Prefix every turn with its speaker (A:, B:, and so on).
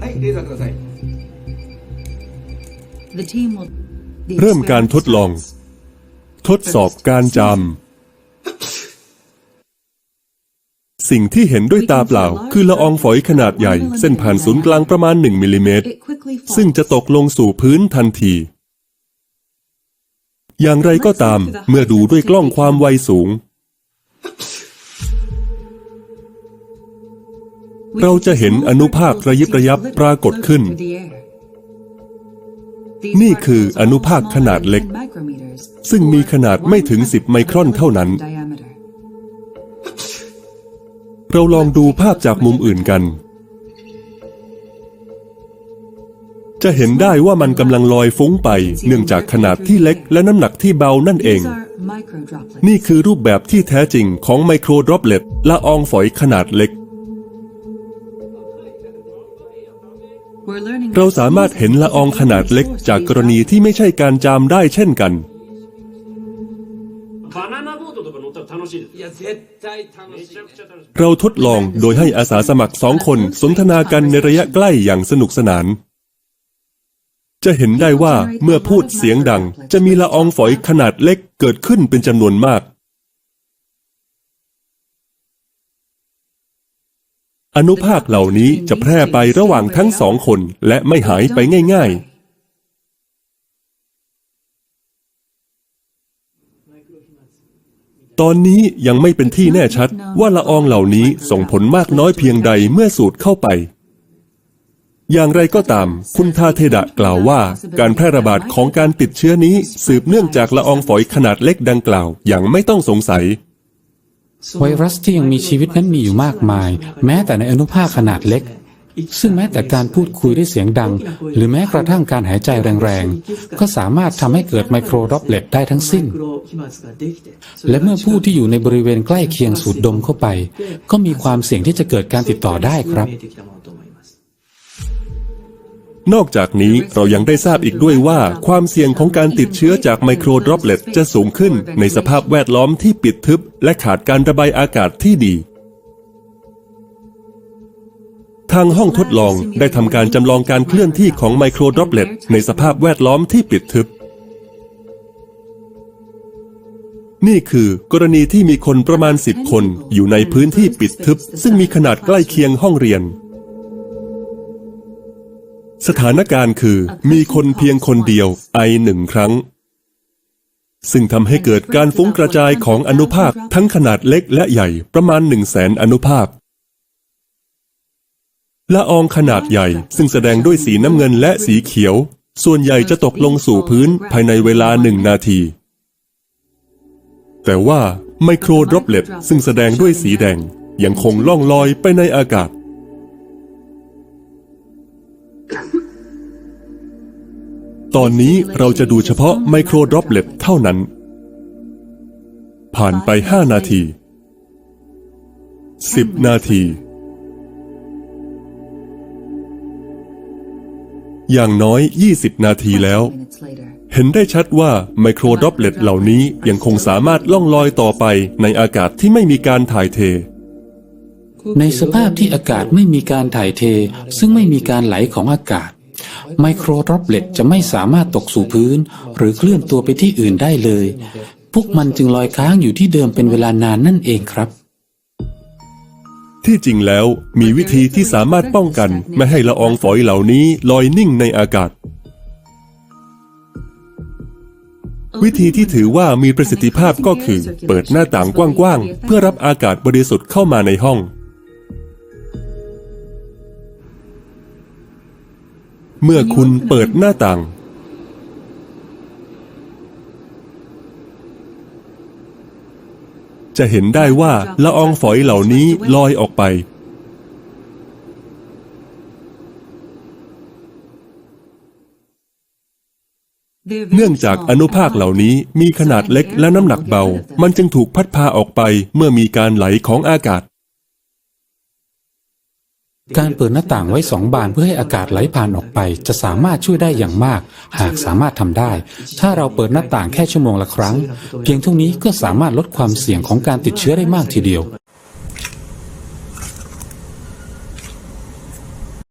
A: はいレーザーください
B: The team will. the
C: เริ่มการทดลอง
B: experiments.
C: ทดสอบการจำ สิ่งที่เห็นด้วยตาเปล่า คือละอองฝอยขนาดใหญ่ เส้นผ่านศูนย์กลางประมาณ 1 มิลลิเมตร
B: It quickly
C: ซึ่งจะ
B: falls.
C: ตกลงสู่พื้นทันที อย่างไรก็ตาม เมื่อดูด้วยกล้องความไวสูง เรา
B: can
C: จะ
B: see
C: เห็น
B: small
C: อนุภาค
B: particles
C: ระยิบระยับ
B: literally
C: ปรากฏ
B: float
C: ขึ้น
B: through the air. These
C: นี่คือ
B: particles
C: อ
B: are
C: นุ
B: all
C: ภาค
B: smaller
C: ขนาด
B: than
C: เล็ก
B: 10 micrometers,
C: ซึ่งมีขนาดไม่ถึง
B: or
C: 10 ไมครอนเท่านั้น
B: diameter.
C: เราลองดูภาพจากมุมอื่นกัน จะเห็นได้ว่ามันกำลังลอยฟุ้งไป เนื่องจากขนาดที่เล็กและน้ำหนักที่เบานั่นเอง
B: These are microdroplets.
C: นี่คือรูปแบบที่แท้จริงของไมโครดรอปเลตละอองฝอยขนาดเล็ก เราสามารถเห็นละอองขนาดเล็กจากกรณีที่ไม่ใช่การจามได้เช่นกัน เราทดลองโดยให้อาสาสมัครสองคนสนทนากันในระยะใกล้อย่างสนุกสนาน จะเห็นได้ว่าเมื่อพูดเสียงดัง จะมีละอองฝอยขนาดเล็กเกิดขึ้นเป็นจำนวนมาก อนุภาคเหล่านี้จะแพร่ไประหว่างทั้งสองคนและไม่หายไปง่าย ๆ ตอนนี้ยังไม่เป็นที่แน่ชัดว่าละอองเหล่านี้ส่งผลมากน้อยเพียงใดเมื่อสูดเข้าไป อย่างไรก็ตาม คุณทาเทดะกล่าวว่า การแพร่ระบาดของการติดเชื้อนี้ สืบเนื่องจากละอองฝอยขนาดเล็กดังกล่าว อย่างไม่ต้องสงสัย
D: ไวรัสที่ยังมีชีวิตนั้นมีอยู่มากมาย แม้แต่ในอนุภาคขนาดเล็ก ซึ่งแม้แต่การพูดคุยด้วยเสียงดัง หรือแม้กระทั่งการหายใจแรงๆ ก็สามารถทำให้เกิดไมโครดรอปเลตได้ทั้งสิ้น และเมื่อผู้ที่อยู่ในบริเวณใกล้เคียงสูดดมเข้าไป ก็มีความเสี่ยงที่จะเกิดการติดต่อได้ครับ
C: นอกจากนี้เรายังได้ทราบอีกด้วยว่า ความเสี่ยงของการติดเชื้อจากไมโครดรอปเลตจะสูงขึ้นในสภาพแวดล้อมที่ปิดทึบ และขาดการระบายอากาศที่ดี ทางห้องทดลองได้ทำการจำลองการเคลื่อนที่ของไมโครดรอปเลตในสภาพแวดล้อมที่ปิดทึบ นี่คือกรณีที่มีคนประมาณ 10 คนอยู่ในพื้นที่ปิดทึบ ซึ่งมีขนาดใกล้เคียงห้องเรียน สถานการณ์คือมีคนเพียงคนเดียวไอหนึ่งครั้ง ซึ่งทำให้เกิดการฟุ้งกระจายของอนุภาคทั้งขนาดเล็กและใหญ่ประมาณหนึ่งแสนอนุภาคละอองขนาดใหญ่ซึ่งแสดงด้วยสีน้ำเงินและสีเขียว ส่วนใหญ่จะตกลงสู่พื้นภายในเวลาหนึ่งนาที แต่ว่าไมโครดรอปเลตซึ่งแสดงด้วยสีแดงยังคงล่องลอยไปในอากาศ ตอนนี้เราจะดูเฉพาะไมโครดรอปเล็ตเท่านั้น ผ่านไป5นาที10นาที อย่างน้อย 20 นาทีแล้ว เห็นได้ชัดว่าไมโครดรอปเล็ตเหล่านี้ยังคงสามารถล่องลอยต่อไปในอากาศที่ไม่มีการถ่ายเท
D: ในสภาพที่อากาศไม่มีการถ่ายเท ซึ่งไม่มีการไหลของอากาศ ไมโครดรอปเล็ตจะไม่สามารถตกสู่พื้น หรือเคลื่อนตัวไปที่อื่นได้เลย พวกมันจึงลอยค้างอยู่ที่เดิมเป็นเวลานานนั่นเองครับ
C: ที่จริงแล้วมีวิธีที่สามารถป้องกันไม่ให้ละอองฝอยเหล่านี้ลอยนิ่งในอากาศ วิธีที่ถือว่ามีประสิทธิภาพก็คือ เปิดหน้าต่างกว้างๆเพื่อรับอากาศบริสุทธิ์เข้ามาในห้อง เมื่อคุณเปิดหน้าต่าง จะเห็นได้ว่าละอองฝอยเหล่านี้ลอยออกไป เนื่องจากอนุภาคเหล่านี้มีขนาดเล็กและน้ำหนักเบา มันจึงถูกพัดพาออกไปเมื่อมีการไหลของอากาศ
D: การเปิดหน้าต่างไว้สองบานเพื่อให้อากาศไหลผ่านออกไป จะสามารถช่วยได้อย่างมาก หากสามารถทำได้ ถ้าเราเปิดหน้าต่างแค่ชั่วโมงละครั้ง เพียงเท่านี้ก็สามารถลดความเสี่ยงของการติดเชื้อได้มากทีเดียว